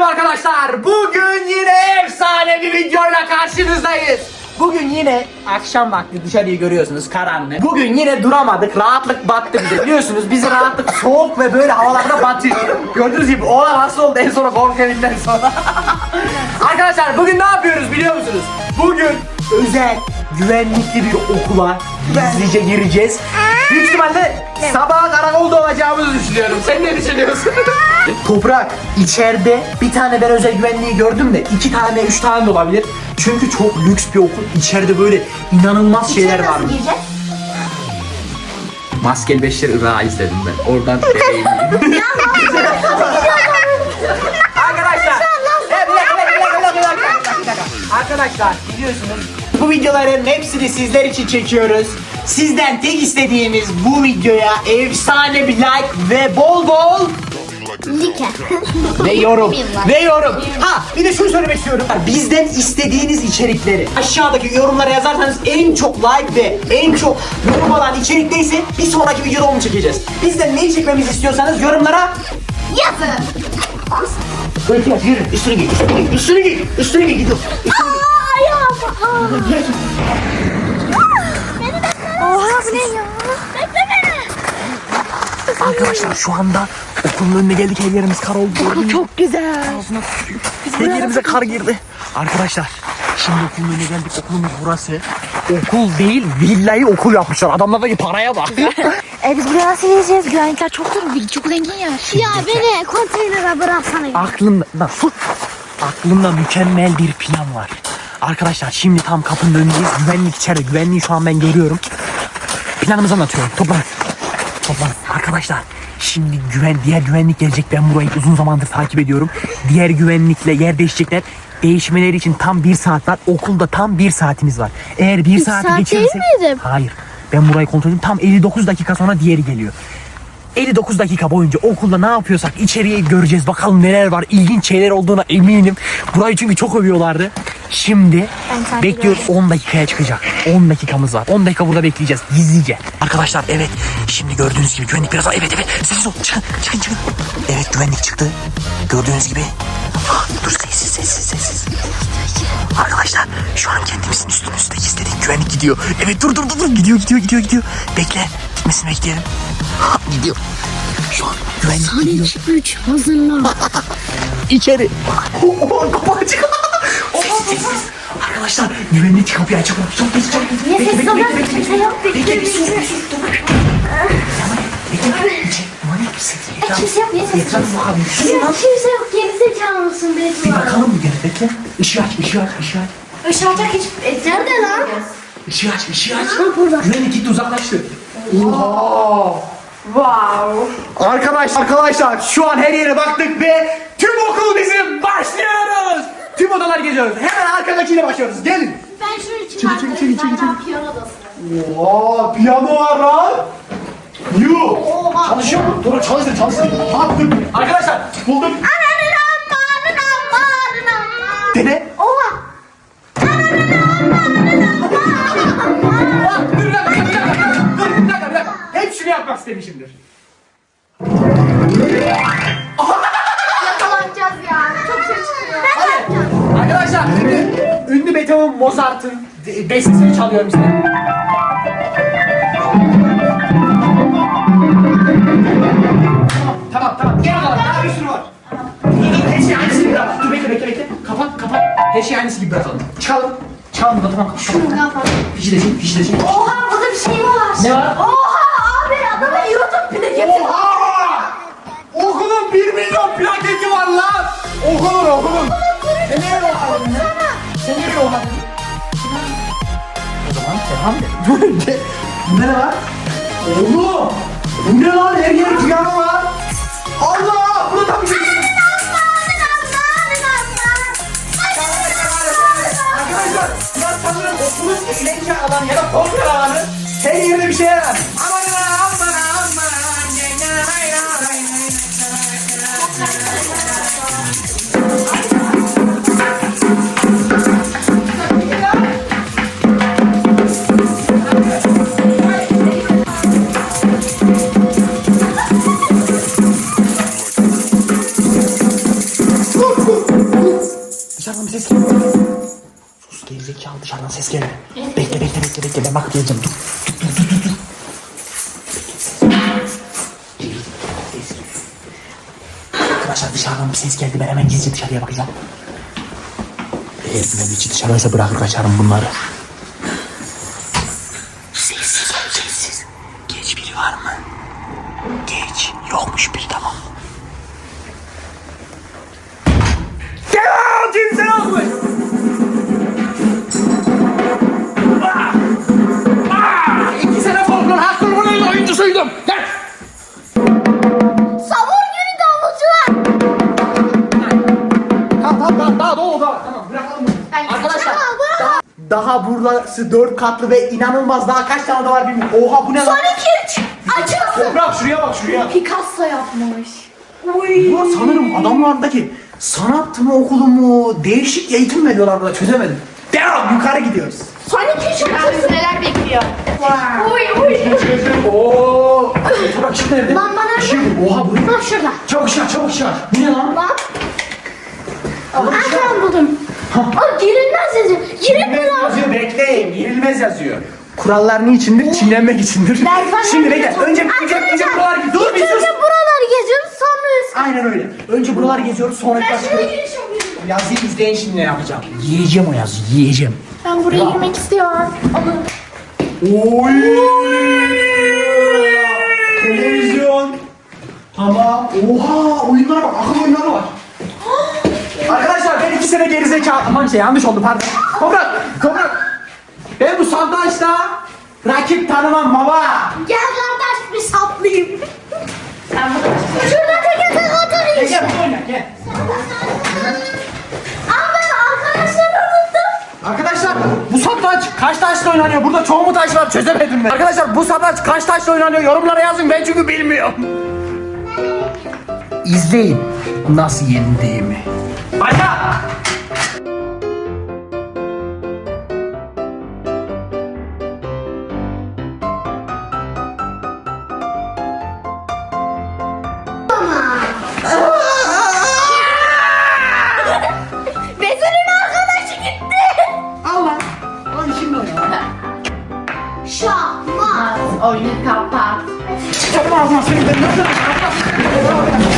Selam arkadaşlar. Bugün yine efsane bir videoyla karşınızdayız. Bugün yine akşam vakti dışarıyı görüyorsunuz karanlık. Bugün yine duramadık. Rahatlık battı bize. Biliyorsunuz bizi rahatlık soğuk ve böyle havalarda batıyor. Gördüğünüz gibi oğlan hasta oldu en sonra korku sonra. arkadaşlar bugün ne yapıyoruz biliyor musunuz? Bugün özel güvenlikli bir okula gizlice gireceğiz. Büyük ihtimalle sabaha karakolda olacağımızı düşünüyorum. Sen ne düşünüyorsun? Toprak içeride bir tane ben özel güvenliği gördüm de iki tane üç tane de olabilir. Çünkü çok lüks bir okul. İçeride böyle inanılmaz şeyler İçeri var. nasıl gireceğiz? Maskeli Beşler Irak'ı izledim ben. Oradan Arkadaşlar. Evet, bir dakika, bir dakika, bir dakika, bir dakika, bir dakika, bir dakika. Arkadaşlar biliyorsunuz bu videoların hepsini sizler için çekiyoruz. Sizden tek istediğimiz bu videoya efsane bir like ve bol bol Like. ve yorum. Ve yorum. Ha bir de şunu söylemek istiyorum. Bizden istediğiniz içerikleri aşağıdaki yorumlara yazarsanız en çok like ve en çok yorum alan içerik neyse bir sonraki videoda onu çekeceğiz. Bizden neyi çekmemizi istiyorsanız yorumlara Yazın. Böyle yap yürü üstüne giy üstüne giy üstüne giy üstüne giy gidiyor. Aa, ayağım. Aa. Oha bu ne ya? Bekle beni. Arkadaşlar şu anda okulun önüne geldik her yerimiz kar oldu. Okul çok güzel. Her yerimize kar girdi. Arkadaşlar şimdi okulun önüne geldik okulumuz burası. Okul değil villayı okul yapmışlar. Adamlardaki paraya bak. E biz buraya nasıl gireceğiz? Güvenlikler çok zor. Çok zengin ya. Ya beni konteynere bıraksana. aklımda lan sus. Aklımda mükemmel bir plan var. Arkadaşlar şimdi tam kapının önündeyiz. Güvenlik içeride. Güvenliği şu an ben görüyorum. Planımızı anlatıyorum. Toplan. Toplan. Arkadaşlar şimdi güven diğer güvenlik gelecek. Ben burayı uzun zamandır takip ediyorum. Diğer güvenlikle yer değişecekler. Değişmeleri için tam bir saat var. Okulda tam bir saatimiz var. Eğer bir saati saat geçirirsek... değil miydi? Hayır. Ben burayı kontrol edeyim. Tam 59 dakika sonra diğeri geliyor. 59 dakika boyunca okulda ne yapıyorsak içeriye göreceğiz. Bakalım neler var. İlginç şeyler olduğuna eminim. Burayı çünkü çok övüyorlardı. Şimdi Ben bekliyoruz 10 dakikaya çıkacak. 10 dakikamız var. 10 dakika burada bekleyeceğiz gizlice. Arkadaşlar evet şimdi gördüğünüz gibi güvenlik biraz evet evet sessiz ol çıkın çıkın çıkın. Evet güvenlik çıktı. Gördüğünüz gibi. Ah, dur sessiz sessiz sessiz. Arkadaşlar şu an kendimizin üstümüzde gizledik. Güvenlik gidiyor. Evet dur dur dur dur. Gidiyor gidiyor gidiyor gidiyor. Bekle. Gitmesini bekleyelim. Ha, gidiyor. Şu an güvenlik gidiyor. 3 hazırlan. İçeri. Kapı açık. Sessiz sessiz. Arkadaşlar güvenlik kapıyı açık. Çok geç çok geç. Niye Bekle, ses bekle, alıyor? bekle, bekle. Kimse yok. Bekle bir sus bir sus. Dur. Bekle. İçeri. Manyak mısın? E, kimse yok. Niye ses Etrafı bakalım. Kimse yok. Gerizekalı mısın Bir bakalım bir gene. Bekle. Işığı aç, ışığı aç, ışığı aç. Işıkta hiç... E, nerede lan? Işığı aç, ışığı aç. Burada. Güvenlik gitti uzaklaştı. Oha. Wow. Arkadaş, arkadaşlar şu an her yere baktık ve tüm okul bizim başlıyoruz. Tüm odalar geziyoruz. Hemen arkadakiyle başlıyoruz. Gelin. Ben şunu içim Çekil, çekil, çekil, çekil, çekil. Piyano odası. Oha piyano var lan. Yuh. Oha. Çalışıyor mu? Dur çalıştır çalıştır. Dur. Arkadaşlar buldum. Dene. Oha. Dur bir dakika, bir dakika. Dur bir dakika, bir dakika. Hep şunu yapmak istemişimdir. Ünlü Beethoven Mozart'ın bestesini çalıyorum size. Tamam tamam tamam. Gel bakalım daha bir sürü var. Dur dur her şey aynısı gibi bırak. Dur bekle bekle bekle. Kapat kapat. Her şey aynısı gibi bırakalım. Çıkalım. Çıkalım burada tamam. Şunu kapat. Fişlesin fişlesin. Oha burada bir şey var. Ne var? Oha abi adamın YouTube plaketi. Oha! Okulun 1 milyon plaketi var lan! Okulun okulun! Sen nereye okudun ya? Sen nereye okudun? O zaman devam et. Bu ne lan? Oğlum! Bu ne lan? Her yer piyano var. Allah! Bu da tabii ki... Arkadaşlar, biraz sanırım okulun eğlence alanı ya da konser alanı. Her yerde bir şeyler var. Aman aman geleceğim dur. Dur dur dur dur. Arkadaşlar dışarıdan bir ses geldi ben hemen gizlice dışarıya bakacağım. Eğer Bülent içi dışarıdaysa bırakır kaçarım bunları. Daha, burası dört katlı ve inanılmaz daha kaç tane de var bilmiyorum. Oha bu ne lan? Sonic 3 açılsın. Bırak şuraya bak şuraya. Picasso yapmış. Bu sanırım adamlardaki sanat mı okulu mu değişik eğitim veriyorlar burada çözemedim. Devam yukarı gidiyoruz. Sonic 3 açılsın. neler bekliyor. Uy uy. Oo. Bak şimdi nerede? Lan bana- şey yok. Oha bu ne? Bak şurada. Çabuk çıkar çabuk çıkar. Bu ne lan? Bak. Akran buldum. O girilmez yazıyor. Girilmez yazıyor bekleyin. Girilmez yazıyor. Kurallar niçindir? Çiğnenmek içindir. Merdivenler Şimdi bekle. Önce, önce, önce Arkadaşlar, buralar dur bir ilk sus. önce buraları geziyoruz sonra üst. Aynen öyle. Önce buraları geziyoruz sonra Ben şuraya giriş yapıyorum. Yazıyı izleyin şimdi ne yapacağım. Yiyeceğim o yazıyı yiyeceğim. Ben buraya girmek istiyorum. Alın. Oy! Televizyon. Tamam. Oha! Oyunlara bak. Akıl oyunları var. Arkadaşlar ben iki sene gerizekalı. Aman şey yanlış oldu pardon. Toprak! Toprak! Ben bu satrançta rakip tanımam baba. Gel kardeş bir saplayayım. Şurada tek tek oturayım. Gel gel oyna gel. Ama ben arkadaşları unuttum. Arkadaşlar bu satranç kaç taşla oynanıyor? Burada çoğu mu taş var çözemedim ben. Arkadaşlar bu satranç kaç taşla oynanıyor? Yorumlara yazın ben çünkü bilmiyorum. İzleyin nasıl yendiğimi. Başla! Senin arkadaşı gitti. Allah! Hadi şimdi oyna. Şahmat. Oyunu kapat. Çıkarım ağzına seni ben nasıl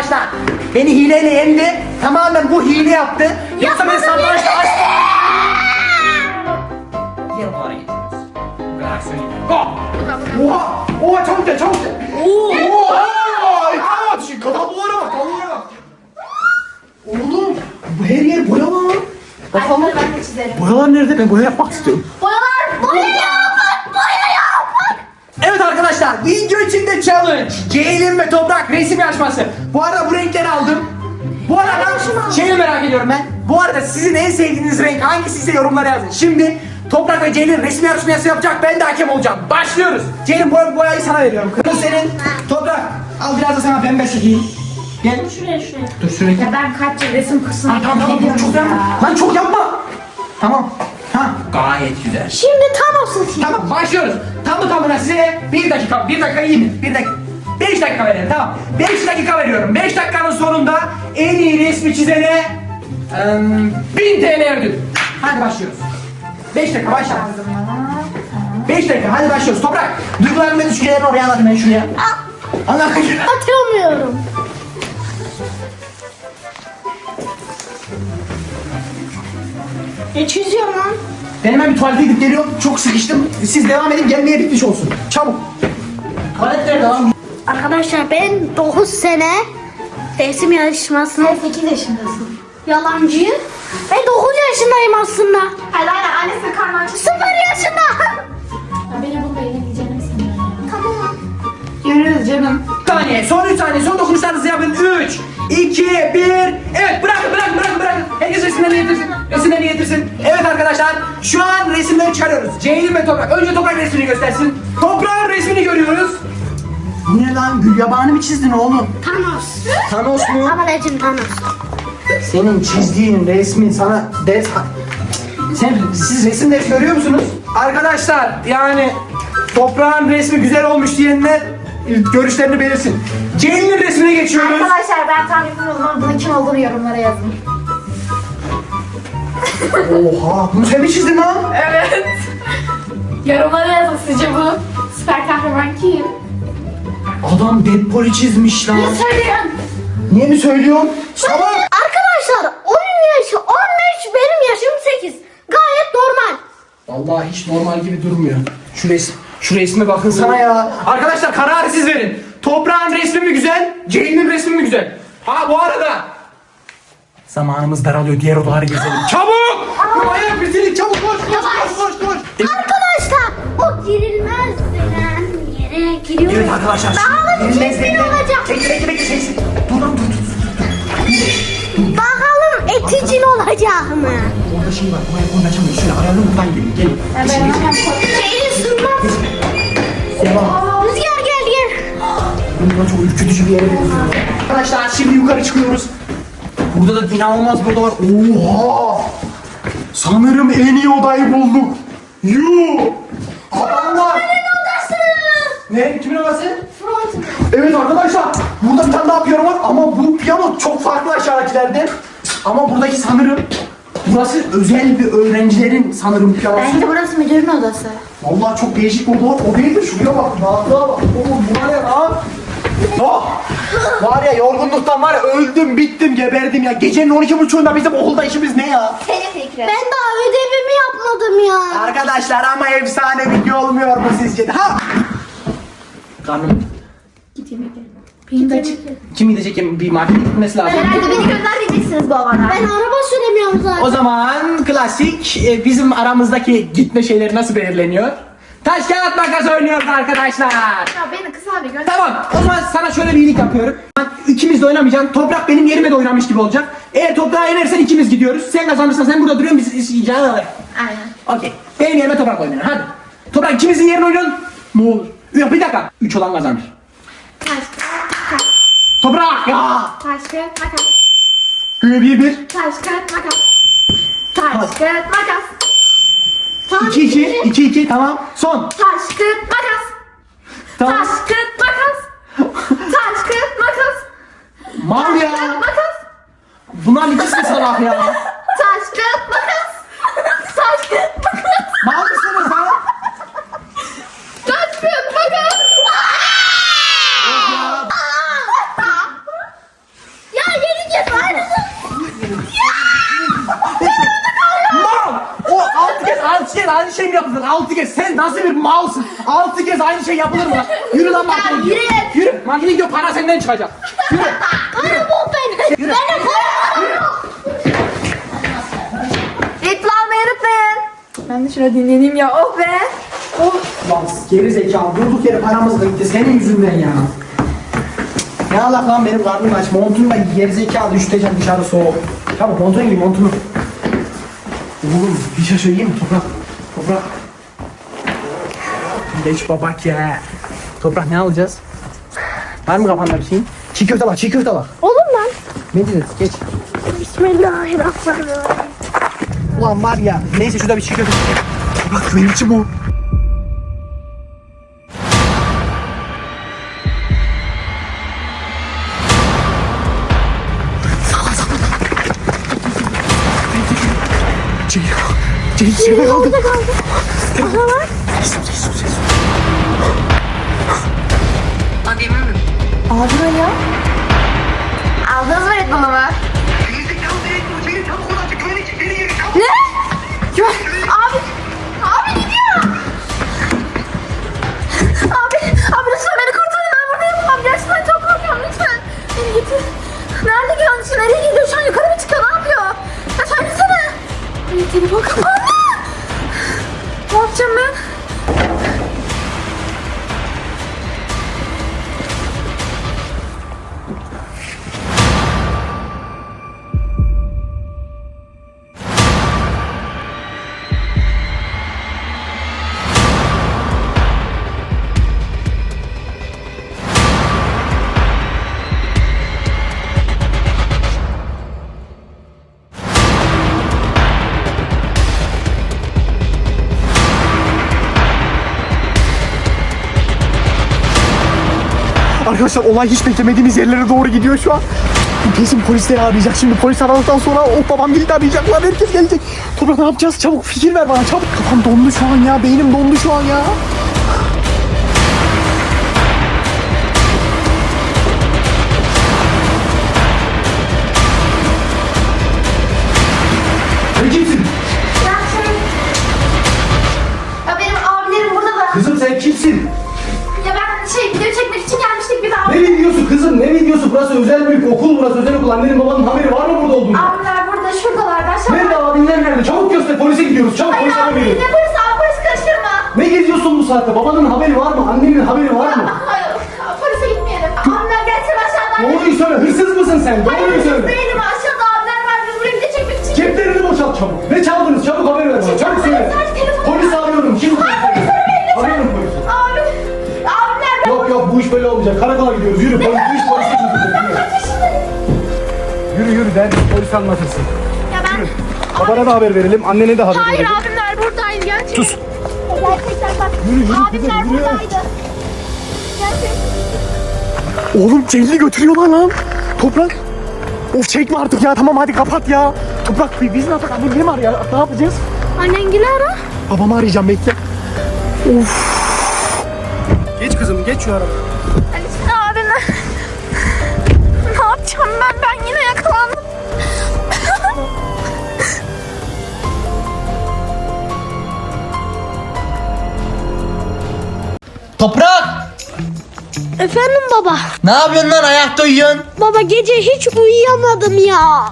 Arkadaşlar beni hileyle yendi. Tamamen bu hile yaptı. Yoksa ben satrançta aç. Gel bunlara gidiyoruz. Bu kadar söyleyeyim. Go! Oha! Oha çabuk gel çabuk gel. Oha! Bak kablolara bak. Oğlum bu her yer boya. Bakalım. Boyalar nerede? Ben boya yapmak istiyorum. Boyalar boya yapın. Boya yapın. Evet arkadaşlar video içinde challenge. Ceylin ve Toprak resim yarışması. Bu arada bu renkleri aldım. Bu arada şeyi merak ediyorum ben. Bu arada sizin en sevdiğiniz renk hangisi ise yorumlara yazın. Şimdi Toprak ve Ceylin resim yarışması yapacak. Ben de hakem olacağım. Başlıyoruz. Ceylin boy boyayı sana veriyorum. Kırmızı senin. Toprak al biraz da sana pembe çekeyim. Gel. Şuraya şuraya. Dur şuraya. Ya ben kaç yıl resim kursuna tamam tamam gidiyorum çok ya. yapma. Lan çok yapma. Tamam. Ha gayet güzel. Şimdi tam olsun. Tamam başlıyoruz. Tamı tamına size bir dakika, bir dakika iyi mi? Bir dakika. Beş dakika verelim tamam. Beş dakika veriyorum. Beş dakikanın sonunda en iyi resmi çizene em, bin TL ödül. Hadi başlıyoruz. Beş dakika başla. Beş dakika hadi başlıyoruz. Toprak. Duygularını ve düşüncelerini oraya anlatın ben şuraya. Anlat. Atamıyorum. Ne çiziyorum lan? Ben hemen bir tuvalete gidip geliyorum. Çok sıkıştım. Siz devam edin gelmeye bitmiş olsun. Çabuk. Tuvalet nerede lan? Arkadaşlar ben 9 sene resim yarışmasına 8 yaşındasın. Yalancıyım. Ben 9 yaşındayım aslında. Hayır hayır annesinin karnı aç. 0 yaşında. Ya beni yenebileceğini mi sanıyorsun? tamam. Görürüz canım. Bir saniye, son 3 saniye, son dokunuşlarınızı yapın. 3, 2, 1. Evet, bırakın, bırakın, bırakın. Herkes resimlerini getirsin. Resimlerini getirsin. Evet arkadaşlar, şu an resimleri çıkarıyoruz. Ceylin ve Toprak. Önce Toprak resmini göstersin. Toprağın resmini görüyoruz. Bu ne lan? Gül yabani mi çizdin oğlum? Thanos. Thanos mu? Legend Thanos. Senin çizdiğin resmin sana ders... Sen, siz resim dersi görüyor musunuz? Arkadaşlar yani toprağın resmi güzel olmuş diyenler görüşlerini belirsin. Ceylin'in resmine geçiyoruz. Arkadaşlar ben tahmin etmiyorum ama bunun kim olduğunu yorumlara yazın. Oha bunu sen mi çizdin lan? Evet. yorumlara yazın sizce bu süper kahraman kim? Adam Deadpool'u çizmiş lan. Söyleyin. Niye mi söylüyorsun? Salak. Arkadaşlar onun yaşı 15 benim yaşım 8. Gayet normal. Vallahi hiç normal gibi durmuyor. Şu resim, şu resme bakın sana ya. Arkadaşlar kararı siz verin. Toprağın resmi mi güzel, Ceylin'in resmi mi güzel? Ha bu arada. Zamanımız daralıyor, diğer odaları gezelim. Çabuk! Bu ayak bitirdik, çabuk koş, koş, koş, koş, koş. Arkadaşlar o girilmez denen yere giriyoruz. Evet arkadaşlar. Bakalım kesin olacak. Bekle, bekle, bekle. Dur lan, dur, dur. Bakalım eticin olacak mı? Orada şey var, bu ayakkabını açamıyoruz. Şöyle arayalım, buradan gelin, gelin. Ben Geçin. Şeyi sığmaz. Devam. Rüzgar gel gel. Bundan çok ürkütücü bir yere benziyor. Arkadaşlar şimdi yukarı çıkıyoruz. Burada da inanılmaz bir oda var. Oha! Sanırım en iyi odayı bulduk. Yuh! Adamlar! Ne? Kimin odası? Evet arkadaşlar burada bir tane daha piyano var ama bu piyano çok farklı aşağıdakilerden. Ama buradaki sanırım burası özel bir öğrencilerin sanırım piyanosu. Bence burası müdürün odası. Vallahi çok değişik bir oda var. O değil de şuraya bak. Rahatlığa bak. Oğlum bu ne lan? Oh! Var ya yorgunluktan var ya öldüm, bittim, geberdim ya. Gecenin 12.30'unda bizim okulda işimiz ne ya? Senin fikrin. Ben daha ödevimi yapmadım ya. Arkadaşlar ama efsane video olmuyor mu sizce de? Ha! Karnım. Git yemek ye. Benim de açık. Kim gidecek? Bir markete gitmesi lazım. Herhalde beni göndermeyeceksiniz bu alana. Ben araba süremiyorum zaten. O zaman klasik e, bizim aramızdaki gitme şeyleri nasıl belirleniyor? Taş kağıt makas oynuyoruz arkadaşlar. Ya beni kız abi gönder. Tamam. O zaman sana şöyle bir iyilik yapıyorum. İkimiz de oynamayacaksın. Toprak benim yerime de oynamış gibi olacak. Eğer toprağa yenersen ikimiz gidiyoruz. Sen kazanırsan sen burada duruyorsun biz isteyeceğini alır. Aynen. Okey. Benim yerime toprak oynuyor. Hadi. Toprak ikimizin yerine oynayalım. Ne olur. Yok bir dakika. Üç olan kazanır. Taş kağıt makas. Toprak ya. Taş kağıt makas. Bir bir. bir. Taş kağıt makas. Taş kağıt makas. İki iki. İki iki. Tamam. Son. Taş kağıt makas. Tamam. Taş kağıt makas. Taş kağıt makas. Mal Taş ya. kağıt makas. Bunlar ikisi de salak ya. Taş kağıt makas. Taş kağıt makas. Mal mısınız ha? Taş kağıt makas. Ya yeni git aynısı. Mal! O altı kez altı kez aynı şey mi yapılır? Altı kez sen nasıl bir malsın? Altı kez aynı şey yapılır mı? Yürü lan markete gidiyor. yürü. Yürü. Markete gidiyor para senden çıkacak. Yürü. Hani bu benim. Yürü. Benim Ritmi almayı unutmayın. Ben de şurada dinleneyim ya. Oh be. Oh. Lan geri zekalı durduk yere paramız da gitti senin yüzünden ya. Ne Allah lan benim karnım aç montumla geri zekalı üşüteceğim dışarı soğuk. Çabuk montuna giy montunu. Oğlum bir şey söyleyeyim mi toprak? Toprak. Geç babak ya. Toprak ne alacağız? Var mı kafanda bir şey? Çiğ köfte var çiğ köfte var. Olur lan. Ne diyeceğiz geç. Bismillahirrahmanirrahim. Ulan var ya neyse şurada bir çiğ köfte. Toprak güvenlikçi bu. Çekil çekil kaldı. Aha var. Ağzına ya. Aldınız mı Red Bull'umu? Ne? Ya, abi, abi gidiyor. Abi, abi lütfen beni kurtarın. Ben burada yapamam. Gerçekten çok korkuyorum. Lütfen beni getir. Nerede ki yanlış? Nereye gidiyor? Şu an yukarı mı çıkıyor? Ne yapıyor? Aşağı insene. Ay, telefon kapandı. Ne yapacağım ben? Arkadaşlar olay hiç beklemediğimiz yerlere doğru gidiyor şu an. Kesin polisleri arayacak. Şimdi polis aradıktan sonra o babam geldi arayacaklar. Herkes gelecek. Toprak ne yapacağız? Çabuk fikir ver bana çabuk. Kafam dondu şu an ya. Beynim dondu şu an ya. Kızım? Ne videosu? Burası özel bir okul burası özel okul. Annenin babanın haberi var mı burada olduğunu? Abiler burada şuradalar. Ben şu Nerede abinler nerede? Çabuk göster polise gidiyoruz. Çabuk Hayır polise abi haber ne verin. polis abi polis karıştırma. Ne geziyorsun bu saatte? Babanın haberi var mı? Annenin haberi var mı? Hayır polise gitmeyelim. Abiler gelsin aşağıdan. Doğruyu söyle. Hırsız mısın sen? Hayır ben polis anlatırsın. Ya ben... Babana da haber verelim. Annene de haber Hayır verelim. abimler buradaydı gerçekten. Sus. Gerçekten bak. Yürü, yürü, abimler yürü. buradaydı. Gerçekten. Oğlum Celil'i götürüyorlar lan. Toprak. Of çekme artık ya tamam hadi kapat ya. Toprak bi- biz ne yapacağız? Annemi mi arıyor? Ne yapacağız? Annen gel ara. Babamı arayacağım bekle. Of. Geç kızım geç şu araba. Ali Toprak! Efendim baba. Ne yapıyorsun lan? Ayakta uyuyorsun. Baba gece hiç uyuyamadım ya.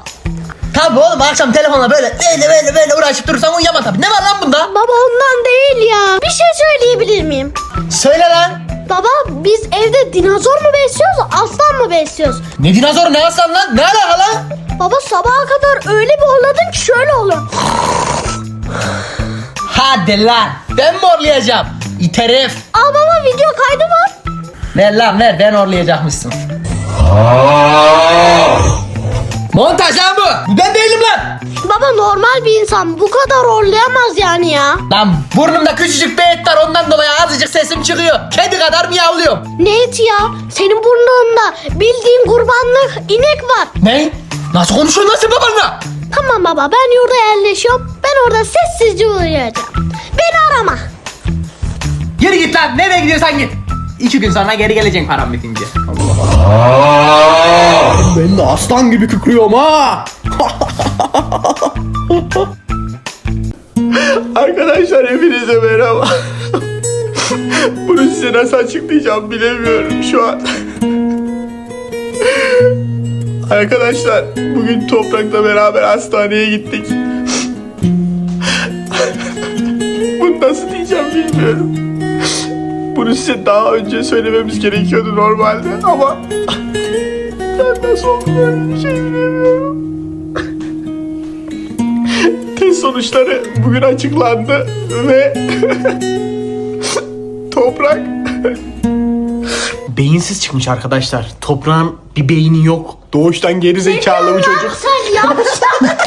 Tabii oğlum akşam telefonla böyle böyle böyle böyle uğraşıp durursan uyuyamam tabii. Ne var lan bunda? Baba ondan değil ya. Bir şey söyleyebilir miyim? Söyle lan. Baba biz evde dinozor mu besliyoruz aslan mı besliyoruz? Ne dinozor ne aslan lan? Ne alaka lan? Baba sabaha kadar öyle bir horladın ki şöyle olur. Hadi lan. Ben mi orlayacağım? İt herif. Aa baba video kaydı var. Ver lan ver ben orlayacakmışsın. Montaj lan bu. Bu ben değilim lan. Baba normal bir insan bu kadar horlayamaz yani ya. Lan burnumda küçücük bir et var ondan dolayı azıcık sesim çıkıyor. Kedi kadar miyavlıyorum. Ne eti ya? Senin burnunda bildiğin kurbanlık inek var. Ne? Nasıl konuşuyorsun lan sen babanla? Tamam baba ben yurda yerleşiyorum. Ben orada sessizce uyuyacağım. Beni arama. Geri git lan. Nereye gidiyorsan git. İki gün sonra geri geleceksin param bitince. Ben de aslan gibi kıkırıyorum ha. Arkadaşlar hepinize merhaba. Bunu size nasıl açıklayacağım bilemiyorum şu an. Arkadaşlar bugün Toprak'la beraber hastaneye gittik. Bunu nasıl diyeceğim bilmiyorum. Bunu size daha önce söylememiz gerekiyordu normalde ama ben nasıl böyle bir şey bilemiyorum. Test sonuçları bugün açıklandı ve Toprak beyinsiz çıkmış arkadaşlar. Toprağın bir beyni yok. Doğuştan geri zekalı bu çocuk. Sen yanlışlıkla